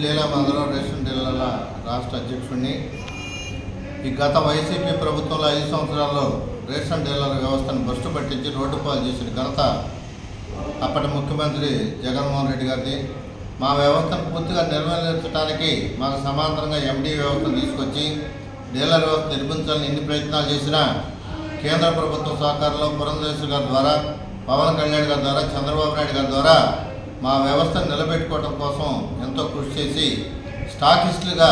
లీలా మంగళం రేషన్ డీలర్ల రాష్ట్ర అధ్యక్షుడిని ఈ గత వైసీపీ ప్రభుత్వంలో ఐదు సంవత్సరాల్లో రేషన్ డీలర్ వ్యవస్థను భ్రష్టు పట్టించి రోడ్డు పాలు చేసిన ఘనత అప్పటి ముఖ్యమంత్రి జగన్మోహన్ రెడ్డి గారిది. మా వ్యవస్థను పూర్తిగా నిర్వహించడానికి మాకు సమాంతరంగా ఎండీ వ్యవస్థను తీసుకొచ్చి డీలర్ వ్యవస్థ నిర్మించాలని ఎన్ని ప్రయత్నాలు చేసినా కేంద్ర ప్రభుత్వం సహకారంలో పురంధేశ్వర్ గారి ద్వారా పవన్ కళ్యాణ్ గారి ద్వారా చంద్రబాబు నాయుడు గారి ద్వారా మా వ్యవస్థను నిలబెట్టుకోవడం కోసం ఎంతో కృషి చేసి స్టాకిస్టులుగా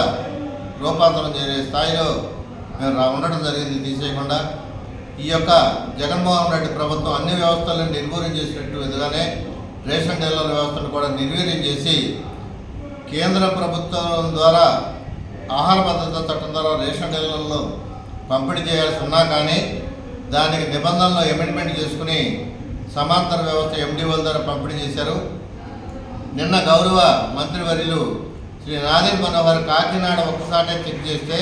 రూపాంతరం చేసే స్థాయిలో మేము ఉండడం జరిగింది తీసేయకుండా. ఈ యొక్క జగన్మోహన్ రెడ్డి ప్రభుత్వం అన్ని వ్యవస్థలను నిర్వీర్యం చేసినట్టు విధంగానే రేషన్ డీలర్ వ్యవస్థను కూడా నిర్వీర్యం చేసి కేంద్ర ప్రభుత్వం ద్వారా ఆహార భద్రత చట్టం ద్వారా రేషన్ డీలర్లు పంపిణీ చేయాల్సి ఉన్నా కానీ దానికి నిబంధనలు అమెండ్మెంట్ చేసుకుని సమాంతర వ్యవస్థ ఎండిఓల ద్వారా పంపిణీ చేశారు. నిన్న గౌరవ మంత్రివర్యులు శ్రీ నాదిర్ మనోహర్ కాకినాడ ఒక్కసాటే చెక్ చేస్తే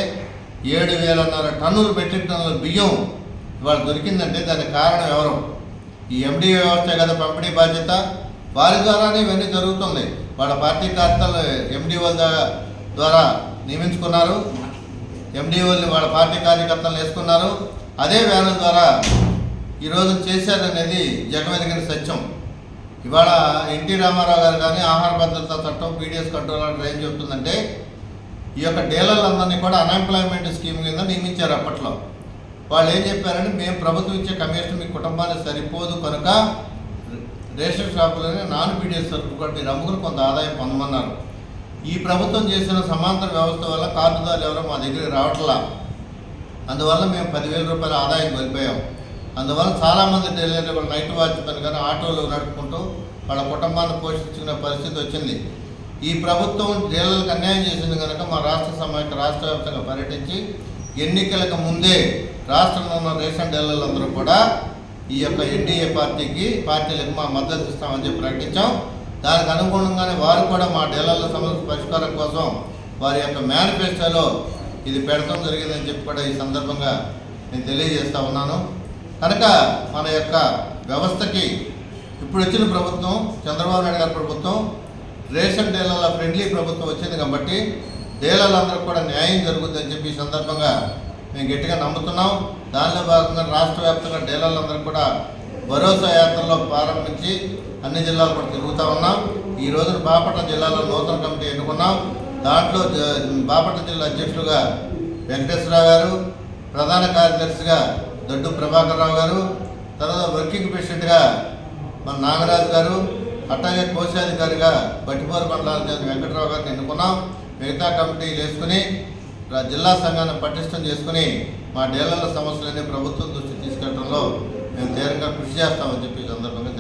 ఏడు వేలన్నర టన్నులు మెట్రిక్ టన్నుల బియ్యం ఇవాళ దొరికిందంటే దానికి కారణం ఎవరు? ఈ ఎండి వ్యవస్థ కదా పంపిణీ బాధ్యత. వారి ద్వారానే ఇవన్నీ జరుగుతుంది. వాళ్ళ పార్టీ కార్యకర్తలు ఎండిఓల ద్వారా నియమించుకున్నారు. ఎండిఓల్ని వాళ్ళ పార్టీ కార్యకర్తలు వేసుకున్నారు. అదే వ్యాన్ ద్వారా ఈరోజు చేశారనేది జగమెరిగిన సత్యం. ఇవాళ ఎన్టీ రామారావు గారు కానీ ఆహార భద్రతా చట్టం పీడిఎస్ కంట్రోల్ ఆర్డర్ ఏం చెప్తుందంటే ఈ యొక్క డీలర్లందరినీ కూడా అన్ఎంప్లాయ్మెంట్ స్కీమ్ కింద నియమించారు అప్పట్లో. వాళ్ళు ఏం చెప్పారంటే మేము ప్రభుత్వం ఇచ్చే కమిషన్ మీ కుటుంబానికి సరిపోదు కనుక రేషన్ షాపులోనే నాన్ పీడిఎస్ సరుకు కూడా మీరు అమ్ముకుని కొంత ఆదాయం పొందమన్నారు. ఈ ప్రభుత్వం చేసిన సమాంతర వ్యవస్థ వల్ల కార్డుదారులు ఎవరో మా దగ్గరికి రావట్లా. అందువల్ల మేము పదివేల రూపాయల ఆదాయం కోల్పోయాం. అందువల్ల చాలామంది డెలివరీ వాళ్ళు నైట్ వాచ్మెన్ కానీ ఆటోలు నడుపుకుంటూ వాళ్ళ కుటుంబాన్ని పోషించుకునే పరిస్థితి వచ్చింది. ఈ ప్రభుత్వం జైళ్ళకు అన్యాయం చేసింది కనుక మా రాష్ట్ర సమాఖ్య రాష్ట్ర వ్యాప్తంగా పర్యటించి ఎన్నికలకు ముందే రాష్ట్రంలో ఉన్న రేషన్ డీలర్లందరూ కూడా ఈ యొక్క ఎన్డీఏ పార్టీకి పార్టీలకు మా మద్దతు ఇస్తామని చెప్పి ప్రకటించాం. దానికి అనుగుణంగానే వారు కూడా మా డీలర్ల సమస్య పరిష్కారం కోసం వారి యొక్క మేనిఫెస్టోలో ఇది పెడతాం జరిగిందని చెప్పి కూడా ఈ సందర్భంగా నేను తెలియజేస్తా ఉన్నాను. కనుక మన యొక్క వ్యవస్థకి ఇప్పుడు వచ్చిన ప్రభుత్వం చంద్రబాబు నాయుడు గారి ప్రభుత్వం రేషన్ డీలర్ల ఫ్రెండ్లీ ప్రభుత్వం వచ్చింది కాబట్టి డీలర్లందరూ కూడా న్యాయం జరుగుతుందని చెప్పి ఈ సందర్భంగా మేము గట్టిగా నమ్ముతున్నాం. దానిలో భాగంగా రాష్ట్ర వ్యాప్తంగా డీలర్లందరూ కూడా భరోసా యాత్రలో ప్రారంభించి అన్ని జిల్లాలు కూడా తిరుగుతూ ఉన్నాం. ఈ రోజున బాపట్ల జిల్లాలో నూతన కమిటీ ఎన్నుకున్నాం. దాంట్లో బాపట్ల జిల్లా అధ్యక్షులుగా వెంకటేశ్వరరావు గారు ప్రధాన కార్యదర్శిగా దొడ్డు ప్రభాకర్ రావు గారు తర్వాత వర్కింగ్ ప్రెసిడెంట్గా మన నాగరాజు గారు అట్లాగే కోశాధికారిగా బట్టిపోరు మండలాధికారి వెంకటరావు గారిని ఎన్నుకున్నాం. మిగతా కమిటీలు వేసుకుని జిల్లా సంఘాన్ని పటిష్టం చేసుకుని మా డీలర్ల సమస్యలన్నీ ప్రభుత్వం దృష్టి తీసుకెళ్ళడంలో మేము తీవ్రంగా కృషి చేస్తామని చెప్పి సందర్భంగా